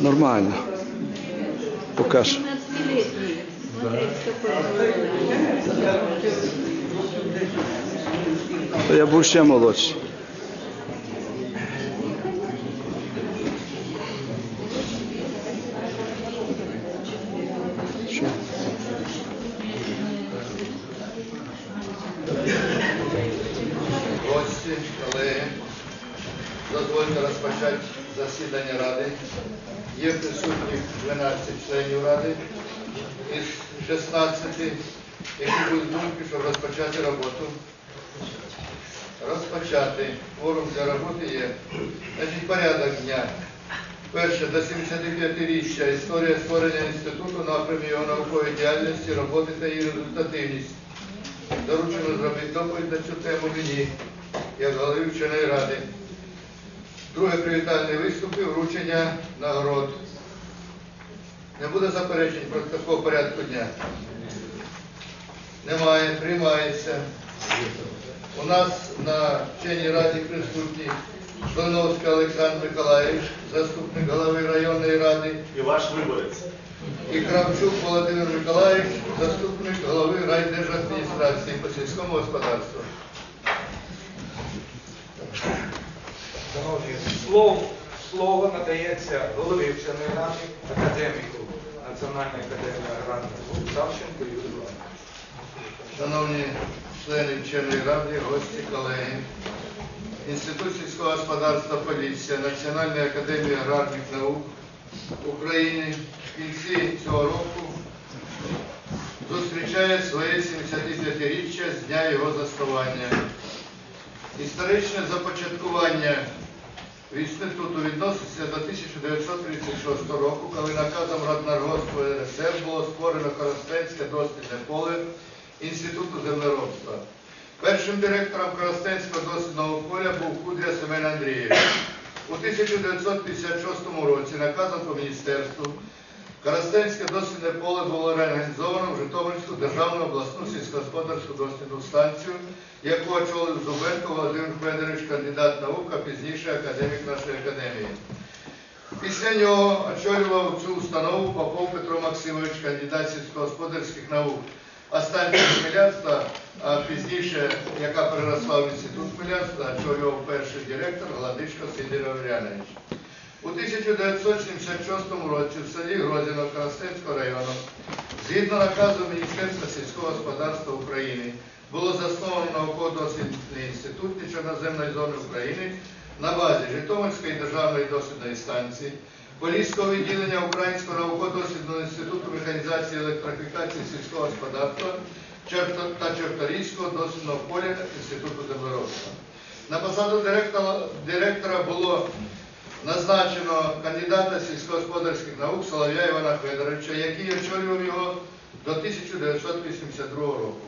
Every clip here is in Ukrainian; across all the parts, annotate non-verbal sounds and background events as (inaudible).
Нормально. Поки що. 15-летний. Смотрите, какой То я був ще молодший. Що? Гості, колеги, дозвольте розпочати засідання Ради. Є присутні 12 членів Ради із 16, які будуть думки, щоб розпочати роботу. Розпочати. Форум для роботи є. Значить, порядок дня. Перше, до 75-річчя історія створення інституту напрямі його наукової діяльності, роботи та її результативність. Доручено зробити доповідь на цю тему мені, як голові вченої ради. Друге привітальні виступи, вручення нагород. Не буде заперечень проти такого порядку дня? Немає, приймається. У нас на вченій раді присутній Шлиновський Олександр Миколаївич, заступник голови районної ради, І ваш виборець. і Кравчук Володимир Миколаївич, заступник голови райдержадміністрації по сільському господарству. Слово, слово надається голові вченої ради, академіку Національної академії аграрних наук Савченко Юрію Шановні члени вченої ради, гості, колеги, Інститут сільського господарства Полісся, Національної академії аграрних наук України в кінці цього року зустрічає своє 75-річчя з дня його заснування. Історичне започаткування інституту відноситься до 1936 року, коли наказом Раднаргоспу РСР було створено Коростенське дослідне поле Інституту землеробства. Першим директором Коростенського дослідного поля був Кудря Семен Андрієвич. У 1956 році наказом по міністерству Коростенське дослідне поле було реорганізовано в Житомирську державну обласну сільськогосподарську дослідну станцію, яку очолив Зубенко Володимир Федорович, кандидат наук, а пізніше академік нашої академії. Після нього очолював цю установу Попов Петро Максимович, кандидат сільськогосподарських наук. А станцію хмелярства, а пізніше, яка переросла в інститут хмелярства, очолював перший директор Гладичко Сидір Аврянович. У 1976 році в селі Грозіно Коростенського району, згідно наказу Міністерства сільського господарства України, було засновано науково-дослідний інститут Чорноземної зони України на базі Житомирської державної дослідної станції, Поліського відділення Українського науково-дослідного інституту механізації і електрифікації сільського господарства та Чорторійського дослідного поля Інституту землеробства. На посаду директора, було назначено кандидата сільськогосподарських наук Солов'я Івана Федоровича, який очолював його до 1982 року.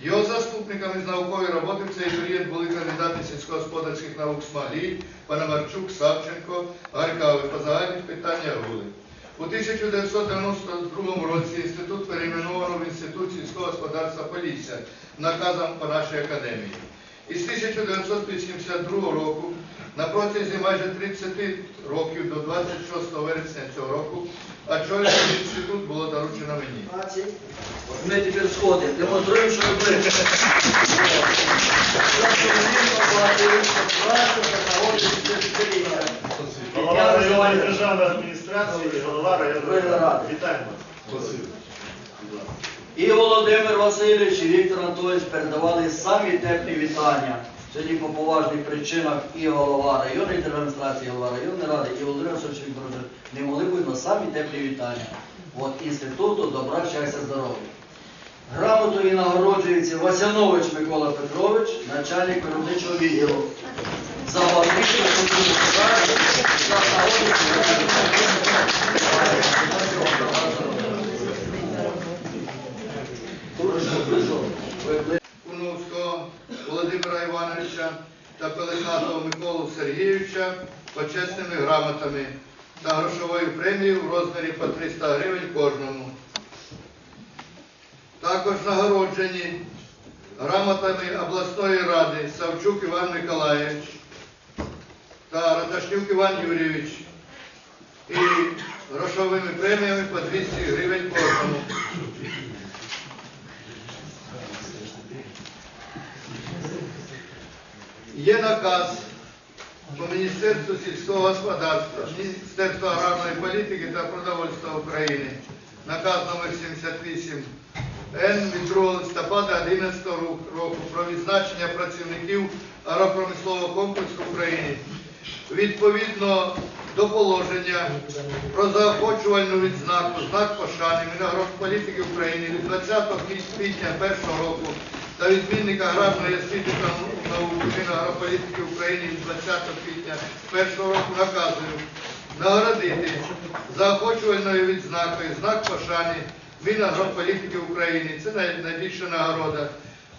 Його заступниками з наукової роботи в цей період були кандидати сільськогосподарських наук Смаглій, Пономарчук, Савченко, Гарькавий по загальних питаннях Гули. У 1992 році інститут перейменовано в Інститут сільського господарства Полісся наказом по нашій академії. Із 1982 року на протязі майже 30 років до 26 вересня цього року очолювати інститут було доручено мені. Ми тепер сходимо, демонструємо, що робити. Голова районної державної адміністрації голова районної ради. Вітаємо. І Володимир Васильович, і Віктор Анатолійович передавали самі теплі вітання. Сьогодні по поважних причинах і голова районної адміністрації, і голова районної ради, і Володимир Вікторович не могли бути на самі теплі вітання. От інституту добра, щастя, здоров'я. Грамотою нагороджується Васянович Микола Петрович, начальник виробничого відділу. За праці, за нагороду. Івановича та Пелехатого Миколу Сергійовича почесними грамотами та грошовою премією в розмірі по 300 гривень кожному. Також нагороджені грамотами обласної ради Савчук Іван Миколаївич та Раташнюк Іван Юрійович і грошовими преміями по 200 гривень кожному. Є наказ по Міністерству сільського господарства, Міністерства аграрної політики та продовольства України. Наказ номер 78 Н від 2 листопада 2011 року про відзначення працівників агропромислового комплексу в Україні. Відповідно до положення про заохочувальну відзнаку, знак пошани Мінагрополітики України від 20 квітня 1 року та відмінника аграрної освіти та науки Мінагрополітики України від 20 квітня 1 року наказую нагородити заохочувальною відзнакою знак пошани Мінагрополітики України. Це най- найбільша нагорода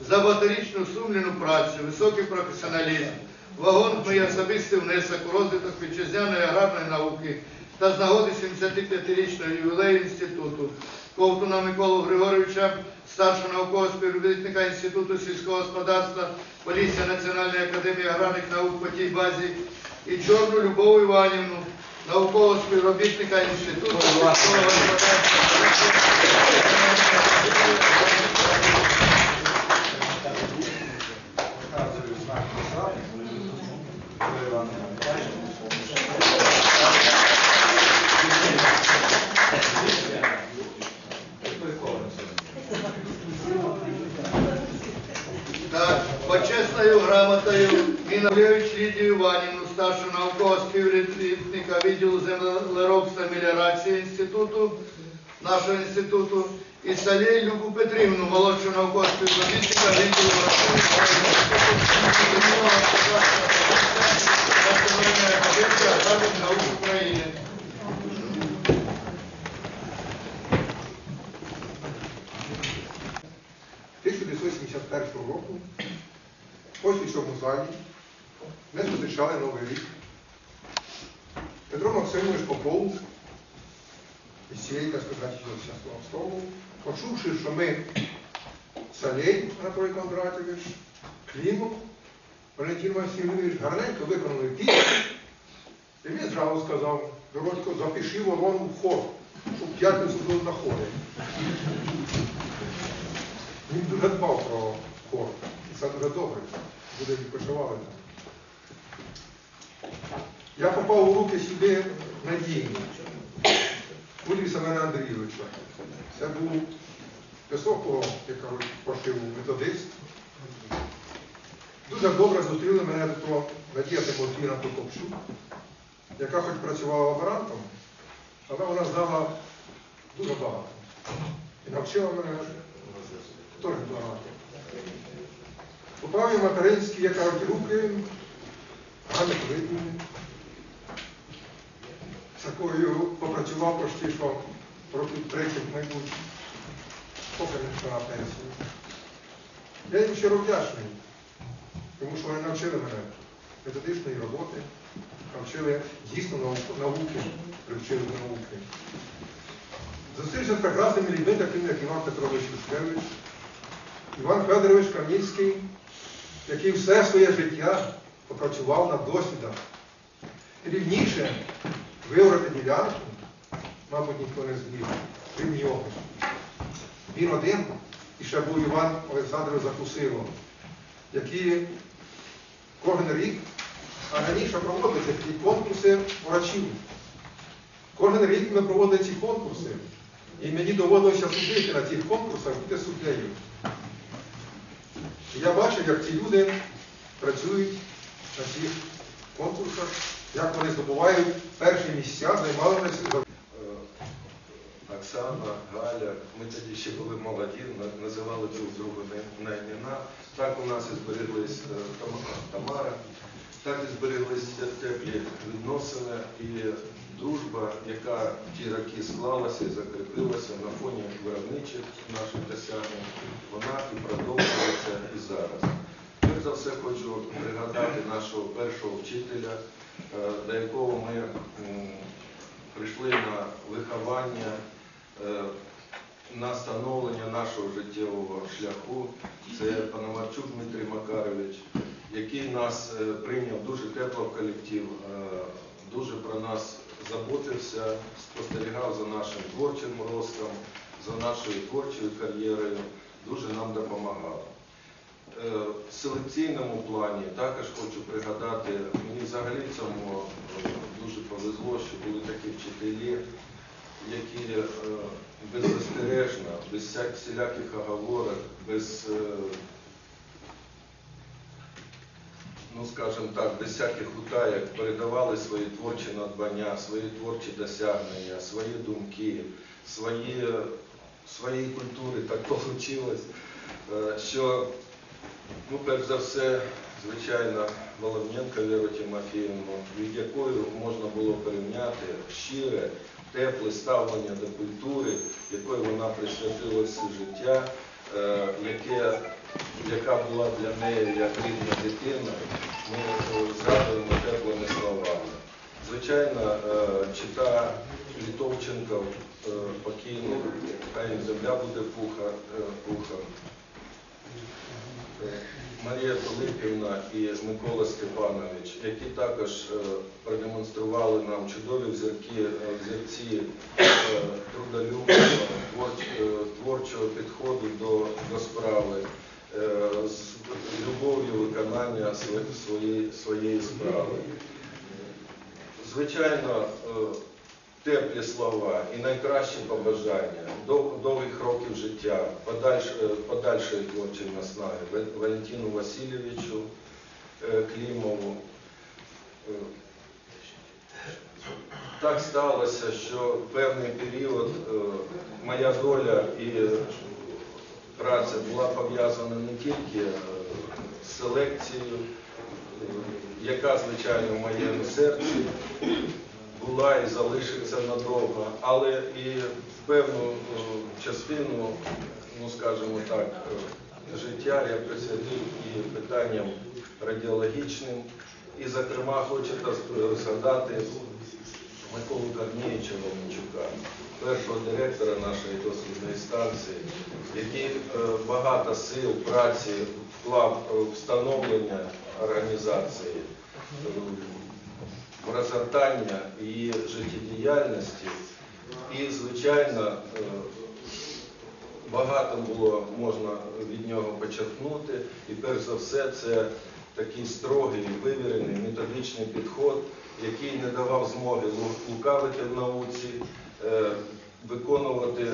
за багаторічну сумлінну працю, високий професіоналізм, вагонний і особистий внесок у розвиток вітчизняної аграрної науки та з нагоди 75-річного ювілею інституту. Ковтуна Миколу Григоровича, старшого наукового співробітника Інституту сільського господарства, Полісся Національної академії аграрних наук по тій базі і Чорну Любову Іванівну, наукового співробітника Інституту сільського господарства. Грамотою Міна Валерійович Лідію Іванівну, старшу наукового співробітника відділу землеробства меліорації інституту, нашого інституту, і Салєй Любу Петрівну, молодшу наукового співробітника відділу наук України. – 1971 року ось у цьому залі ми зустрічали Новий рік. Петро Максимович Попов із цієї, так сказати, святого столу, почувши, що ми Салей Анатолій Кондратович, Клімов, Валентин Васильович гарненько виконали пісню, і він зразу сказав, Дородько, запиши ворону в хор, щоб п'ятницю тут знаходить. Він дуже дбав про хор. Це дуже добре. Люди відпочивали там. Я попав у руки сюди надійні. Кулі Семена Андрійовича. Це був високого, як пошиву методист. Дуже добре зустріли мене до Надія Тимофіна Прокопчук, яка хоч працювала лаборантом, але вона знала дуже багато. І навчила мене теж багато. Попав я в материнські, як кажуть, руки, Ганни Кулибіни. З такою попрацював почти що років 30, мабуть, поки не пішла на пенсію. Я їм щиро вдячний, тому що вони навчили мене методичної роботи, навчили дійсно науки, привчили до науки. Зустрівся з прекрасними людьми, такими як Іван Петрович Юшкевич, Іван Федорович Камінський, який все своє життя попрацював над досвідом. Рівніше вибрати ділянку, мабуть, ніхто не зміг, крім нього. Він один, і ще був Іван Олександрович Закусило, які кожен рік, а раніше проводилися такі конкурси врачів. Кожен рік ми проводили ці конкурси. І мені доводилося судити на цих конкурсах, бути суддею. Я бачив, як ці люди працюють на цих конкурсах, як вони здобувають перші місця, займалися. Е, Оксана, Галя, ми тоді ще були молоді, називали друг друга на- на імена. Так у нас і збереглись е, Тамара, так і збереглися теплі відносини і дружба, яка в ті роки склалася і закріпилася на фоні виробничих наших досягнень, вона і продовжується і зараз. Перш за все хочу пригадати нашого першого вчителя, е, до якого ми прийшли на виховання, е, на становлення нашого життєвого шляху. Це Пономарчук Дмитрий Макарович, який нас е, прийняв дуже тепло в колектив, е, дуже про нас заботився, спостерігав за нашим творчим ростом, за нашою творчою кар'єрою, дуже нам допомагав. Е, В селекційному плані також хочу пригадати, мені взагалі цьому дуже повезло, що були такі вчителі, які е, беззастережно, без всіляких оговорок, без, е, ну скажімо так, без всяких утаєк передавали свої творчі надбання, свої творчі досягнення, свої думки, свої, своєї культури. Так (laughs) вийшло, що Ну, перш за все, звичайно, Воловненка Віру Тимофіївну, від якої можна було порівняти щире, тепле ставлення до культури, якою вона присвятила все життя, е, яке, яка була для неї як рідна дитина, ми згадуємо теплими словами. Звичайно, е, чита Літовченков е, покійний, хай земля буде пуха, пухом. Марія Пилипівна і Микола Степанович, які також е, продемонстрували нам чудові взірки, е, взірці е, трудолюбства, творчого підходу до, до справи, з любов'ю виконання своєї, своєї справи. Звичайно, теплі слова і найкращі побажання, дов- довгих років життя, е, подальшої творчої наснаги Ва- Валентину Васильовичу е, Клімову. Е, Так сталося, що в певний період моя доля і праця була пов'язана не тільки з селекцією, яка, звичайно, в моєму серці була і залишиться надовго, але і в певну е, частину, ну скажімо так, е, життя я присвятив і питанням радіологічним. І, зокрема, хочу та- згадати Миколу Корнієвича Романчука, першого директора нашої дослідної станції, який е, багато сил, праці вклав в встановлення організації, розгортання її життєдіяльності. І, звичайно, е, багато було можна від нього почерпнути. І перш за все, це такий строгий, вивірений, методичний підход, який не давав змоги лукавити в науці, е, виконувати,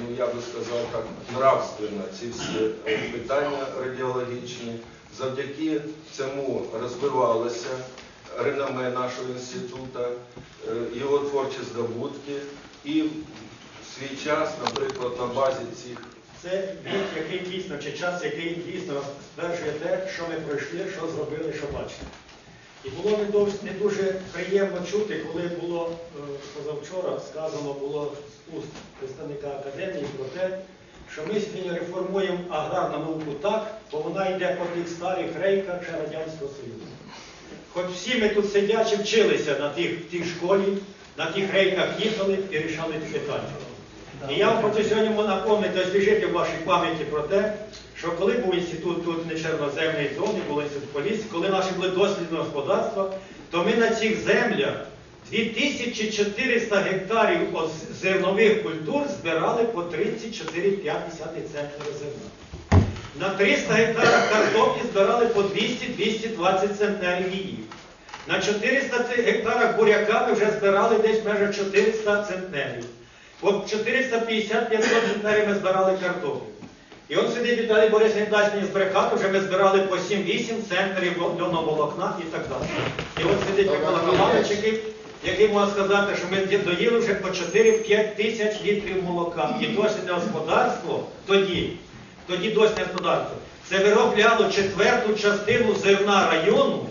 ну я би сказав так, нравственно ці всі е, питання радіологічні. Завдяки цьому розвивалося реноме нашого інституту, е, його творчі здобутки. І свій час, наприклад, на базі цих Це вік, який дійсно, чи час, який дійсно стверджує те, що ми пройшли, що зробили, що бачили. І було не дуже приємно чути, коли було е, позавчора сказано було з уст представника академії про те, що ми сьогодні реформуємо аграрну науку так, бо вона йде по тих старих рейках ще Радянського Союзу. Хоч всі ми тут сидячи вчилися на тих, тій школі, на тих рейках їхали і рішали ці питання. І я вам хочу сьогодні напомнити, освіжити в вашій пам'яті про те, що коли був інститут тут не чорноземної зони, був інститут поліції, коли наші були дослідне господарства, то ми на цих землях 2400 гектарів зернових культур збирали по 34,5 центнера зерна. На 300 гектарах картоплі збирали по 200-220 центнерів її. На 400 гектарах буряка ми вже збирали десь майже 400 центнерів. По 450-500 центнерів ми збирали картоплю. І от сидить Віталій дасть мені збрехати, вже ми збирали по 7-8 центнерів льоноволокна і так далі. І от сидить Микола Романович, який, може сказати, що ми доїли вже по 4-5 тисяч літрів молока. І дослідне господарство тоді, тоді дослідне господарство, це виробляло четверту частину зерна району,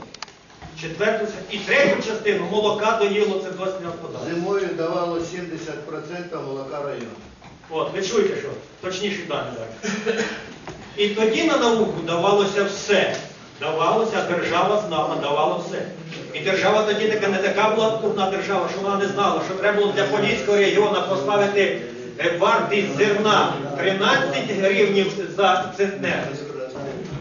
четверту і третю частину молока доїло це дослідне господарство. Зимою давало 70% молока району. От, ви чуєте, що? Точніші дані так. І тоді на науку давалося все. Давалося, держава знала, давала все. І держава тоді така не така була крупна держава, що вона не знала, що треба було для Поліського регіону поставити вартість зерна 13 гривнів за центнер.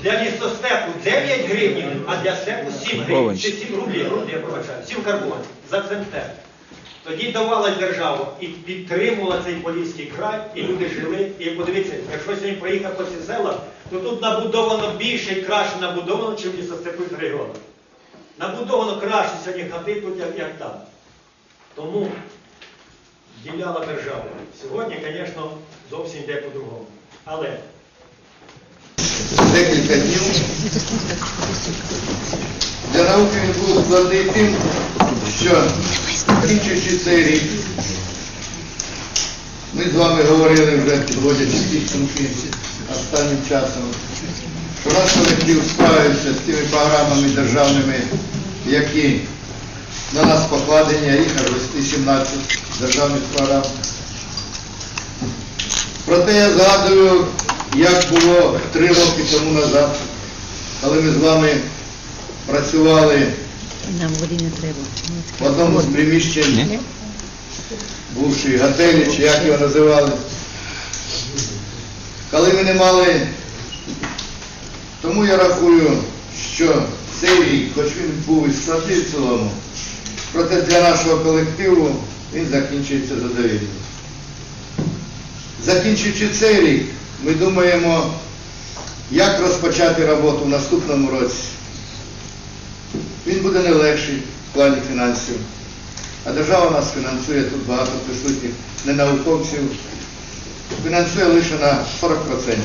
Для лісостепу 9 гривень, а для степу 7 гривень. Чи 7 рублів, рублів, я пробачаю, 7 карбонів за центнер. Тоді давала держава і підтримувала цей Поліський край, і люди жили. І подивіться, якщо сьогодні проїхати по ці села, то тут набудовано більше і краще набудовано, ніж в лісостепових регіонах. Набудовано краще сьогодні хати тут, як, як там. Тому діляла держава. Сьогодні, звісно, зовсім йде по-другому. Але декілька днів. Для науки він був складний тим, що закінчуючи цей рік, ми з вами говорили вже підводячи підсумки останнім часом, що наш колектив справився з тими програмами державними, які на нас покладені, а їх 17 державних програм. Проте я згадую, як було три роки тому назад, коли ми з вами працювали Нам води не треба. в одному з приміщень бувшої готелі, чи як його називали. Коли ми не мали, тому я рахую, що цей рік, хоч він був і складний в цілому, проте для нашого колективу він закінчується задовільно. Закінчуючи цей рік, ми думаємо, як розпочати роботу в наступному році. Він буде не легший в плані фінансів. А держава нас фінансує, тут багато присутніх не науковців, фінансує лише на 40%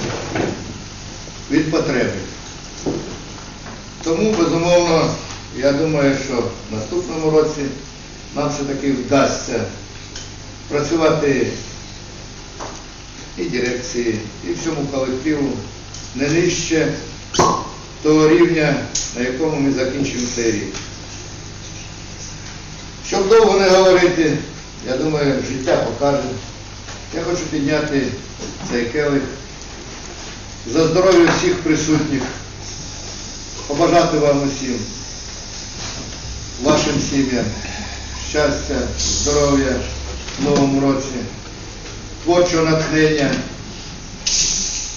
від потреби. Тому, безумовно, я думаю, що в наступному році нам все-таки вдасться працювати і дирекції, і всьому колективу не нижче того рівня, на якому ми закінчимо цей рік. Щоб довго не говорити, я думаю, життя покаже. Я хочу підняти цей келих за здоров'я всіх присутніх, побажати вам усім, вашим сім'ям, щастя, здоров'я в новому році, творчого натхнення.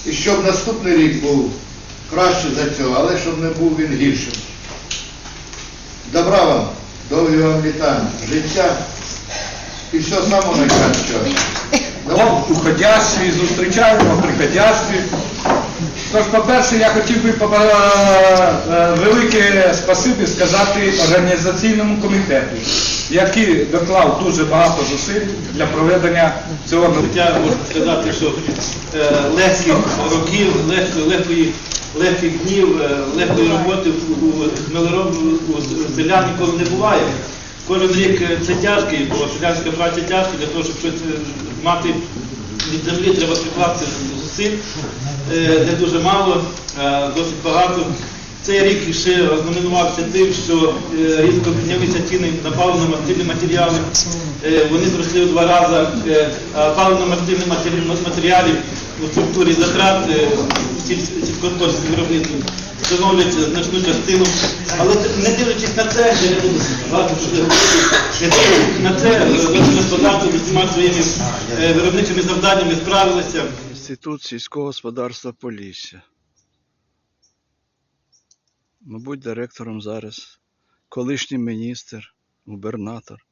І щоб наступний рік був краще за цього, але щоб не був він гіршим. Добра вам, довгі вам літа, життя і всього самого найкращого. О, уходящі, зустрічаємо приходящі. Тож, по-перше, я хотів би е, велике спасибі сказати організаційному комітету, який доклав дуже багато зусиль для проведення цього Життя можна сказати, що е, легких років, легких днів, е, легкої роботи у, у у селян не буває. Кожен рік е, це тяжкий, бо селянська праця тяжка, для того, щоб е, мати від землі, треба прикласти зусиль. Е, Не дуже мало, е, досить багато. Цей рік ще ознаменувався тим, що е, різко піднялися ціни на паливно-мастильні матеріали. Вони зросли у два рази. Паливно-мастильні матеріали у структурі затрат сіль- сільськогосподарських виробництв становлять значну частину. Але не дивлячись на це, я не буду багато що не дивлячись на це, господарство зі всіма своїми виробничими завданнями справилося. Інститут сільського господарства Полісся. Мабуть, директором зараз колишній міністр, губернатор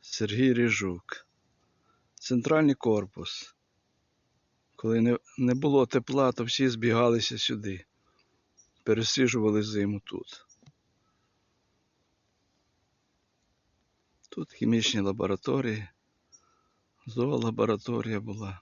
Сергій Ріжук. Центральний корпус. Коли не, було тепла, то всі збігалися сюди. Пересиджували зиму тут. Тут хімічні лабораторії, зоолабораторія була.